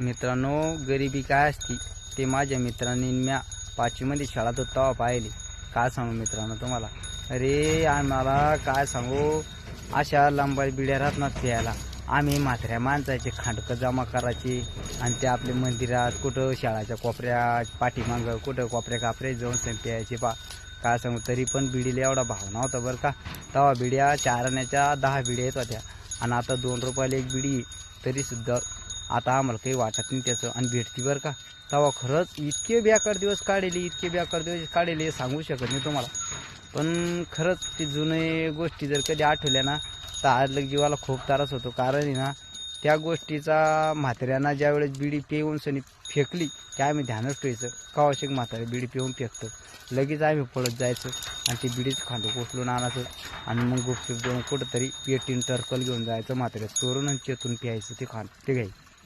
मित्रांनो गरिबी काय असती ते माझ्या मित्रांनी म्या पाचवीमध्ये शाळा तो तेव्हा पाहिले. काय सांगू मित्रांनो तुम्हाला? अरे आम्हाला काय सांगू? अशा लंबाई बिड्या राहत ना त्याला. आम्ही म्हात्र्या माणसाचे खांडकं जमा करायचे आणि ते आपले मंदिरात कुठं शाळाच्या कोपऱ्यात पाठीमागं कुठं कोपऱ्या कापऱ्या जाऊन सण प्यायचे पा काय सांगू तरी पण बिडीला एवढा भाव नव्हता बरं का. तवा बिड्या चार आण्याच्या दहा बिड्या येत होत्या. आणि आता दोन रुपयाला एक बिडी तरीसुद्धा आता आम्हाला काही वाटत नाही त्याचं. आणि भेटती बरं का. तेव्हा खरंच इतके बेकार दिवस काढले इतके बेकार दिवस काढले सांगू शकत नाही तुम्हाला. पण खरंच ते जुने गोष्टी जर कधी आठवल्या ना तर आज जीवाला खूप त्रास होतो. कारण ना त्या गोष्टीचा म्हाताऱ्यांना ज्यावेळेस बिडी पिऊन सनी फेकली की आम्ही ध्यानच ठेवायचं. कावाशिक म्हातारे बिडी पिऊन फेकतो. लगेच आम्ही पळत जायचं आणि ती बिडीच खांदो कोसलून आणायचं. आणि मग गुपचूप देऊन कुठंतरी पेटीन टर्कल घेऊन जायचं म्हाताऱ्या चोरून आणि चेतून प्यायचं ते खांद ते घ्यायचं.